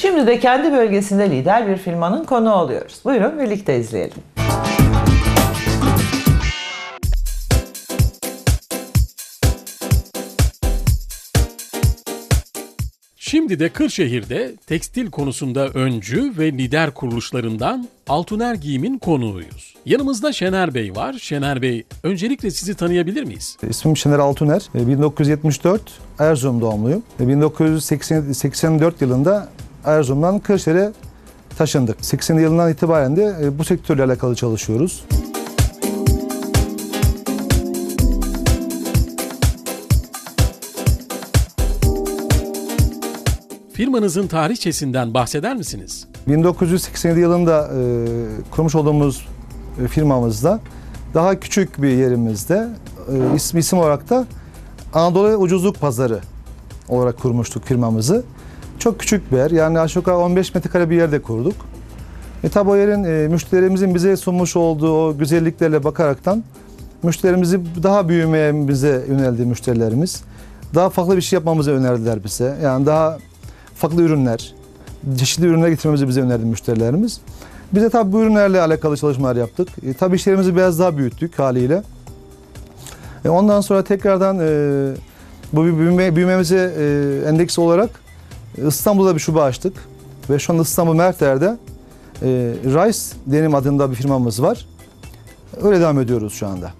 Şimdi de kendi bölgesinde lider bir firmanın konuğu oluyoruz. Buyurun birlikte izleyelim. Şimdi de Kırşehir'de tekstil konusunda öncü ve lider kuruluşlarından Altuner Giyim'in konuğuyuz. Yanımızda Şener Bey var. Şener Bey, öncelikle sizi tanıyabilir miyiz? İsmim Şener Altuner. E, 1974 Erzurum doğumluyum. E, 1984 yılında Erzurum'dan Kırşehir'e taşındık. 80 yılından itibaren de e, bu sektörle alakalı çalışıyoruz. Firmanızın tarihçesinden bahseder misiniz? 1987 yılında e, kurmuş olduğumuz e, firmamızda daha küçük bir yerimizde e, isim, isim olarak da Anadolu Ucuzluk Pazarı olarak kurmuştuk firmamızı. Çok küçük bir yer yani aşağı yukarı 15 metrekare bir yerde kurduk. E tabi o yerin e, müşterimizin bize sunmuş olduğu o güzelliklerle bakaraktan müşterimizi daha büyümeye bize yöneldi müşterilerimiz. Daha farklı bir şey yapmamızı önerdiler bize. Yani daha farklı ürünler, çeşitli ürünler getirmemizi bize önerdi müşterilerimiz. Biz de tabii bu ürünlerle alakalı çalışmalar yaptık. E, tabii işlerimizi biraz daha büyüttük haliyle. E, ondan sonra tekrardan e, bu büyüme, büyümemize e, endeks olarak İstanbul'da bir şube açtık. Ve şu anda İstanbul Merter'de e, Rice Denim adında bir firmamız var. Öyle devam ediyoruz şu anda.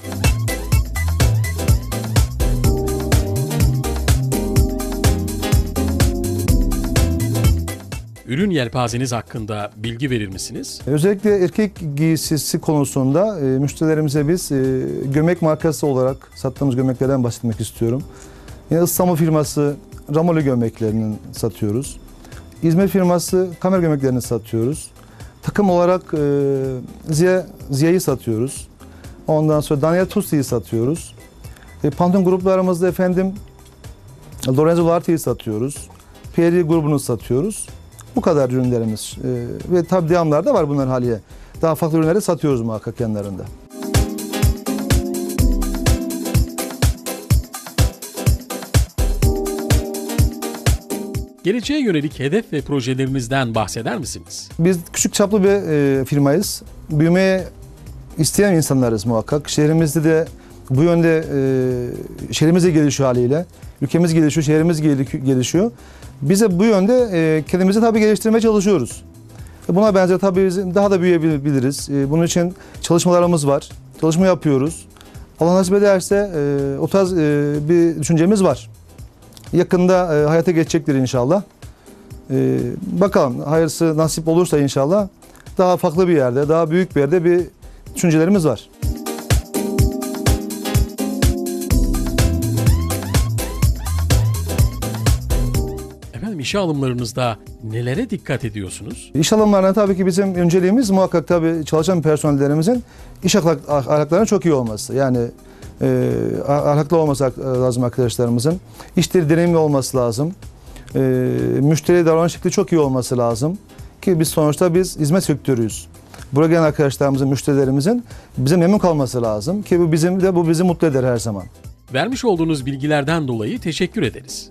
Ürün yelpazeniz hakkında bilgi verir misiniz? Özellikle erkek giysisi konusunda e, müşterilerimize biz e, gömlek markası olarak sattığımız gömleklerden bahsetmek istiyorum. Yine İstanbul firması Ramoli gömleklerini satıyoruz. İzmir firması kamer gömleklerini satıyoruz. Takım olarak e, Ziya, Ziya'yı satıyoruz. Ondan sonra Daniel Tusti'yi satıyoruz. E, Pantone gruplarımızda efendim Lorenzo Larti'yi satıyoruz. Pierre grubunu satıyoruz. Bu kadar ürünlerimiz. Ee, ve tabi devamlar da var bunların haliye. Daha farklı ürünleri satıyoruz muhakkak yanlarında. Geleceğe yönelik hedef ve projelerinizden bahseder misiniz? Biz küçük çaplı bir e, firmayız. Büyümeye isteyen insanlarız muhakkak. Şehrimizde de bu yönde e, şehrimiz de gelişiyor haliyle. Ülkemiz gelişiyor, şehrimiz gelişiyor. Biz de bu yönde e, kendimizi tabii geliştirmeye çalışıyoruz. E, buna benzer tabii biz daha da büyüyebiliriz. E, bunun için çalışmalarımız var. Çalışma yapıyoruz. Allah nasip ederse e, o tarz e, bir düşüncemiz var. Yakında e, hayata geçecektir inşallah. E, bakalım hayırlısı nasip olursa inşallah daha farklı bir yerde, daha büyük bir yerde bir düşüncelerimiz var. Efendim işe alımlarınızda nelere dikkat ediyorsunuz? İş alımlarına tabii ki bizim önceliğimiz muhakkak tabii çalışan personellerimizin iş ahlak, ahlaklarının çok iyi olması. Yani e, ahlaklı olması lazım arkadaşlarımızın. İşleri deneyimli olması lazım. E, müşteri davranış şekli çok iyi olması lazım. Ki biz sonuçta biz hizmet sektörüyüz. Buraya gelen arkadaşlarımızın, müşterilerimizin bize memnun kalması lazım. Ki bu bizim de bu bizi mutlu eder her zaman. Vermiş olduğunuz bilgilerden dolayı teşekkür ederiz.